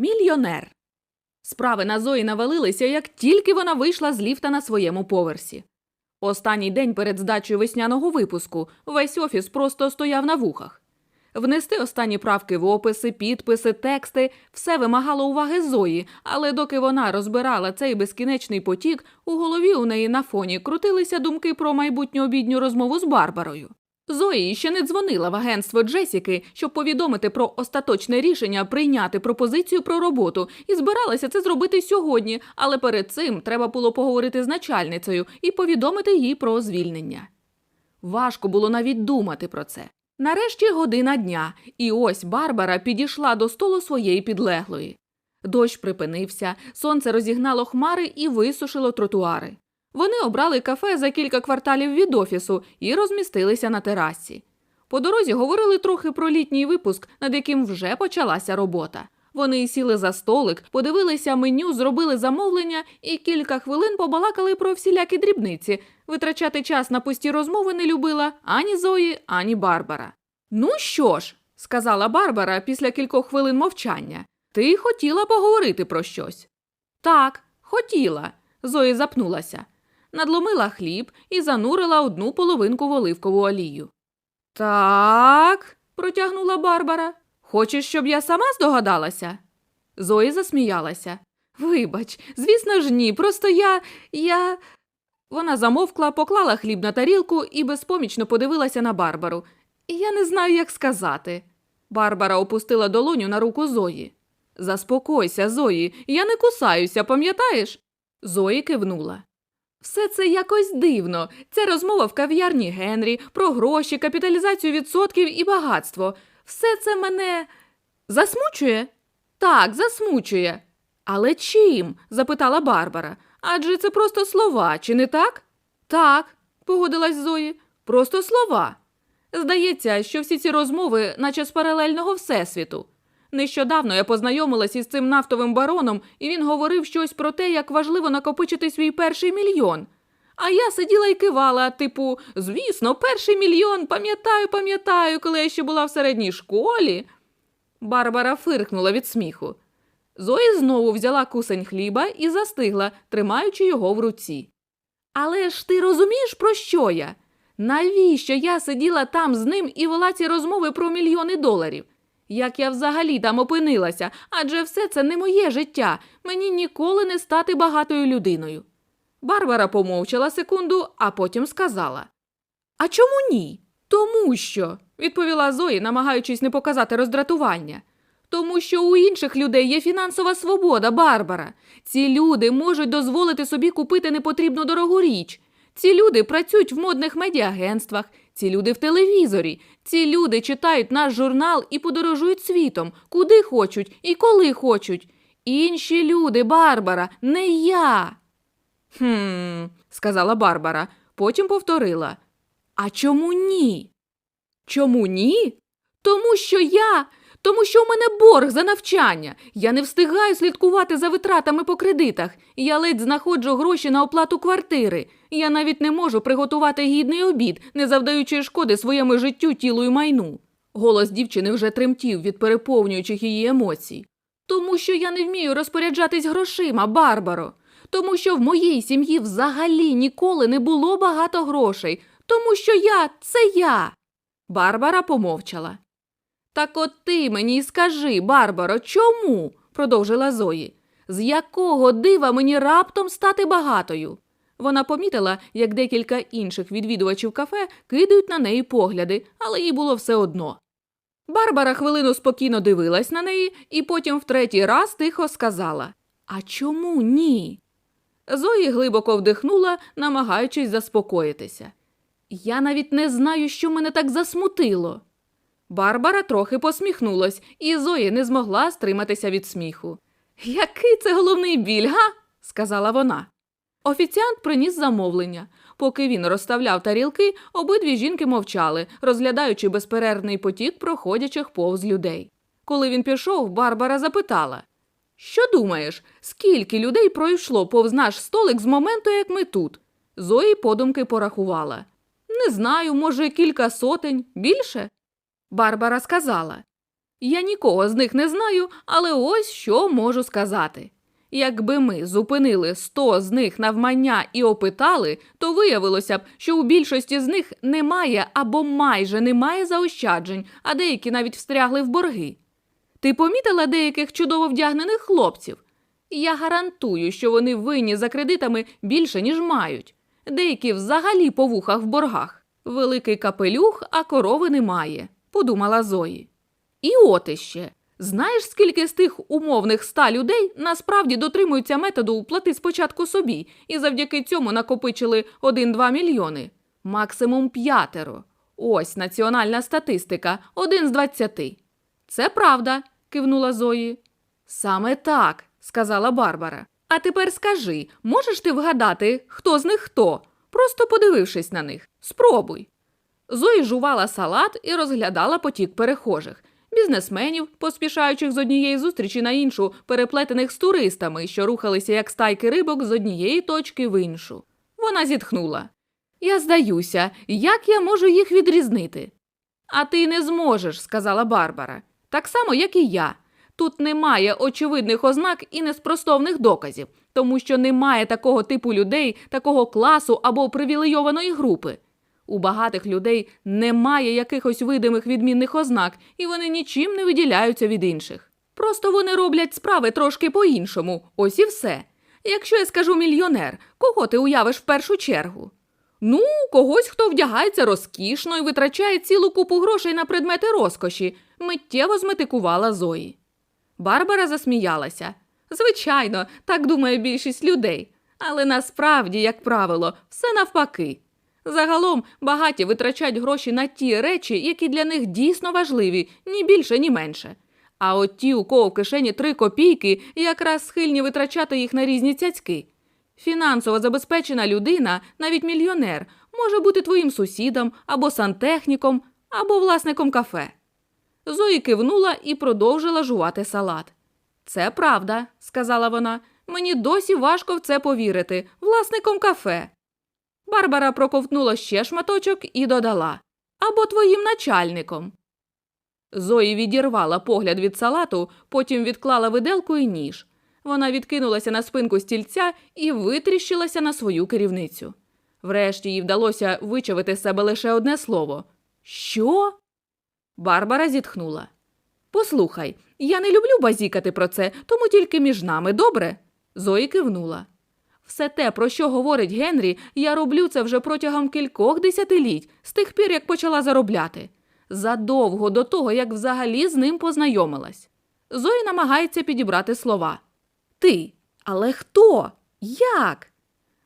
Мільйонер. Справи на Зої навалилися, як тільки вона вийшла з ліфта на своєму поверсі. Останній день перед здачею весняного випуску весь офіс просто стояв на вухах. Внести останні правки в описи, підписи, тексти все вимагало уваги Зої, але доки вона розбирала цей безкінечний потік, у голові у неї на фоні крутилися думки про майбутню обідню розмову з Барбарою. Зої ще не дзвонила в агентство Джесіки, щоб повідомити про остаточне рішення прийняти пропозицію про роботу, і збиралася це зробити сьогодні, але перед цим треба було поговорити з начальницею і повідомити їй про звільнення. Важко було навіть думати про це. Нарешті година дня, і ось Барбара підійшла до столу своєї підлеглої. Дощ припинився, сонце розігнало хмари і висушило тротуари. Вони обрали кафе за кілька кварталів від офісу і розмістилися на терасі. По дорозі говорили трохи про літній випуск, над яким вже почалася робота. Вони сіли за столик, подивилися меню, зробили замовлення і кілька хвилин побалакали про всілякі дрібниці. Витрачати час на пусті розмови не любила ані Зої, ані Барбара. Ну що ж, сказала Барбара після кількох хвилин мовчання, ти хотіла поговорити про щось. Так, хотіла. Зої запнулася. Надломила хліб і занурила одну половинку в оливкову олію. Так, протягнула Барбара. Хочеш, щоб я сама здогадалася? Зої засміялася. Вибач, звісно ж, ні. Просто я. я. Вона замовкла, поклала хліб на тарілку і безпомічно подивилася на Барбару. Я не знаю, як сказати. Барбара опустила долоню на руку Зої. Заспокойся, Зої, я не кусаюся, пам'ятаєш? Зої кивнула. Все це якось дивно. Це розмова в кав'ярні Генрі про гроші, капіталізацію відсотків і багатство. Все це мене засмучує? Так, засмучує. Але чим? запитала Барбара. Адже це просто слова, чи не так? Так, погодилась Зої. Просто слова. Здається, що всі ці розмови, наче з паралельного всесвіту. Нещодавно я познайомилась із цим нафтовим бароном, і він говорив щось про те, як важливо накопичити свій перший мільйон. А я сиділа і кивала, типу, звісно, перший мільйон, пам'ятаю, пам'ятаю, коли я ще була в середній школі. Барбара фиркнула від сміху. Зої знову взяла кусень хліба і застигла, тримаючи його в руці. Але ж ти розумієш, про що я? Навіщо я сиділа там з ним і вела ці розмови про мільйони доларів? Як я взагалі там опинилася, адже все це не моє життя, мені ніколи не стати багатою людиною. Барбара помовчала секунду, а потім сказала: А чому ні? Тому що, відповіла Зої, намагаючись не показати роздратування. Тому що у інших людей є фінансова свобода, Барбара. Ці люди можуть дозволити собі купити непотрібну дорогу річ. Ці люди працюють в модних медіагентствах, ці люди в телевізорі, ці люди читають наш журнал і подорожують світом, куди хочуть і коли хочуть. Інші люди, Барбара, не я. Хм, сказала Барбара, потім повторила. А чому ні? Чому ні? Тому що я. Тому що у мене борг за навчання. Я не встигаю слідкувати за витратами по кредитах. Я ледь знаходжу гроші на оплату квартири. Я навіть не можу приготувати гідний обід, не завдаючи шкоди своєму життю, тілу і майну. Голос дівчини вже тремтів від переповнюючих її емоцій. Тому що я не вмію розпоряджатись грошима, Барбаро. Тому що в моїй сім'ї взагалі ніколи не було багато грошей. Тому що я це я. Барбара помовчала. Так от ти мені й скажи, Барбаро, чому? продовжила Зої. З якого дива мені раптом стати багатою? Вона помітила, як декілька інших відвідувачів кафе кидають на неї погляди, але їй було все одно. Барбара хвилину спокійно дивилась на неї і потім в третій раз тихо сказала А чому ні? Зої глибоко вдихнула, намагаючись заспокоїтися. Я навіть не знаю, що мене так засмутило. Барбара трохи посміхнулась, і Зої не змогла стриматися від сміху. Який це головний біль, га? сказала вона. Офіціант приніс замовлення. Поки він розставляв тарілки, обидві жінки мовчали, розглядаючи безперервний потік проходячих повз людей. Коли він пішов, Барбара запитала: Що думаєш, скільки людей пройшло повз наш столик з моменту, як ми тут? Зої подумки порахувала. Не знаю, може, кілька сотень, більше? Барбара сказала. Я нікого з них не знаю, але ось що можу сказати. Якби ми зупинили 100 з них навмання і опитали, то виявилося б, що у більшості з них немає або майже немає заощаджень, а деякі навіть встрягли в борги. Ти помітила деяких чудово вдягнених хлопців? Я гарантую, що вони винні за кредитами більше, ніж мають. Деякі взагалі по вухах в боргах. Великий капелюх, а корови немає, подумала Зої. І от іще. Знаєш, скільки з тих умовних ста людей насправді дотримуються методу плати спочатку собі і завдяки цьому накопичили 1-2 мільйони? Максимум п'ятеро. Ось національна статистика, один з двадцяти. Це правда, кивнула Зої. Саме так, сказала Барбара. А тепер скажи, можеш ти вгадати, хто з них хто? Просто подивившись на них. Спробуй. Зої жувала салат і розглядала потік перехожих, бізнесменів, поспішаючих з однієї зустрічі на іншу, переплетених з туристами, що рухалися як стайки рибок з однієї точки в іншу. Вона зітхнула. Я здаюся, як я можу їх відрізнити? А ти не зможеш, сказала Барбара. Так само, як і я. Тут немає очевидних ознак і неспростовних доказів, тому що немає такого типу людей, такого класу або привілейованої групи. У багатих людей немає якихось видимих відмінних ознак, і вони нічим не виділяються від інших. Просто вони роблять справи трошки по-іншому, ось і все. Якщо я скажу мільйонер, кого ти уявиш в першу чергу? Ну, когось, хто вдягається розкішно і витрачає цілу купу грошей на предмети розкоші, миттєво зметикувала Зої. Барбара засміялася. Звичайно, так думає більшість людей. Але насправді, як правило, все навпаки. Загалом багаті витрачають гроші на ті речі, які для них дійсно важливі, ні більше, ні менше. А от ті, у кого в кишені три копійки, якраз схильні витрачати їх на різні цяцьки. Фінансово забезпечена людина, навіть мільйонер, може бути твоїм сусідом або сантехніком, або власником кафе. Зої кивнула і продовжила жувати салат. Це правда, сказала вона. Мені досі важко в це повірити. Власником кафе. Барбара проковтнула ще шматочок і додала або твоїм начальником. Зої відірвала погляд від салату, потім відклала виделку і ніж. Вона відкинулася на спинку стільця і витріщилася на свою керівницю. Врешті їй вдалося вичавити з себе лише одне слово Що? Барбара зітхнула. Послухай, я не люблю базікати про це, тому тільки між нами, добре? Зої кивнула. Все те, про що говорить Генрі, я роблю це вже протягом кількох десятиліть, з тих пір, як почала заробляти. Задовго до того, як взагалі з ним познайомилась. Зої намагається підібрати слова. Ти. Але хто? Як?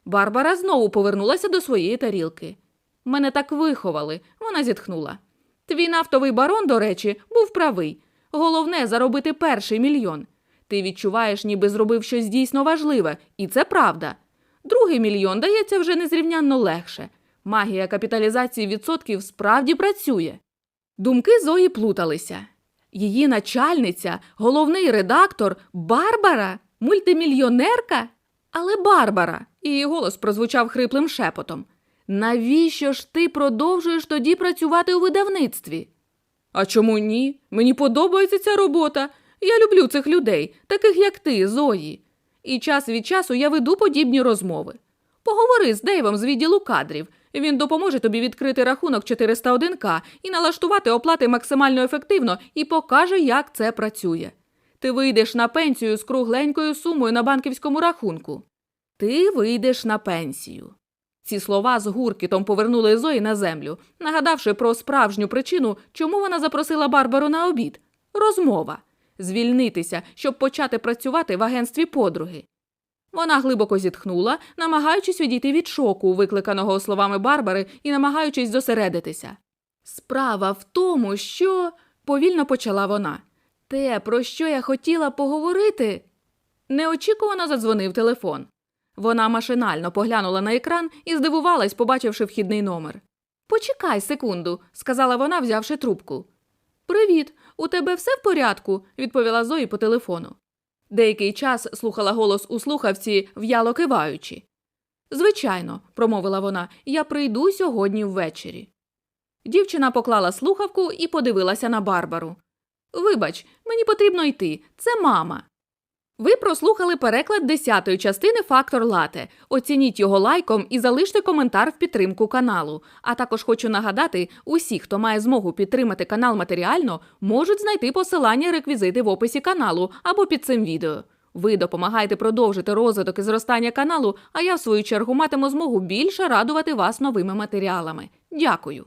Барбара знову повернулася до своєї тарілки. Мене так виховали, вона зітхнула. Твій нафтовий барон, до речі, був правий. Головне заробити перший мільйон. Ти відчуваєш, ніби зробив щось дійсно важливе, і це правда. Другий мільйон дається вже незрівнянно легше. Магія капіталізації відсотків справді працює. Думки Зої плуталися. Її начальниця, головний редактор Барбара, мультимільйонерка? Але Барбара, її голос прозвучав хриплим шепотом. Навіщо ж ти продовжуєш тоді працювати у видавництві? А чому ні? Мені подобається ця робота. Я люблю цих людей, таких як ти, Зої. І час від часу я веду подібні розмови. Поговори з Дейвом з відділу кадрів. Він допоможе тобі відкрити рахунок 401к і налаштувати оплати максимально ефективно і покаже, як це працює. Ти вийдеш на пенсію з кругленькою сумою на банківському рахунку. Ти вийдеш на пенсію. Ці слова з гуркітом повернули Зої на землю, нагадавши про справжню причину, чому вона запросила Барбару на обід. Розмова звільнитися, щоб почати працювати в агентстві подруги. Вона глибоко зітхнула, намагаючись відійти від шоку, викликаного словами Барбари, і намагаючись зосередитися. Справа в тому, що. повільно почала вона. Те, про що я хотіла поговорити. Неочікувано задзвонив телефон. Вона машинально поглянула на екран і здивувалась, побачивши вхідний номер. Почекай секунду, сказала вона, взявши трубку. Привіт, у тебе все в порядку? відповіла Зої по телефону. Деякий час слухала голос у слухавці, в'яло киваючи. Звичайно, промовила вона, я прийду сьогодні ввечері. Дівчина поклала слухавку і подивилася на Барбару. Вибач, мені потрібно йти. Це мама. Ви прослухали переклад 10-ї частини Фактор Лате. Оцініть його лайком і залиште коментар в підтримку каналу. А також хочу нагадати, усі, хто має змогу підтримати канал матеріально, можуть знайти посилання реквізити в описі каналу або під цим відео. Ви допомагаєте продовжити розвиток і зростання каналу, а я в свою чергу матиму змогу більше радувати вас новими матеріалами. Дякую.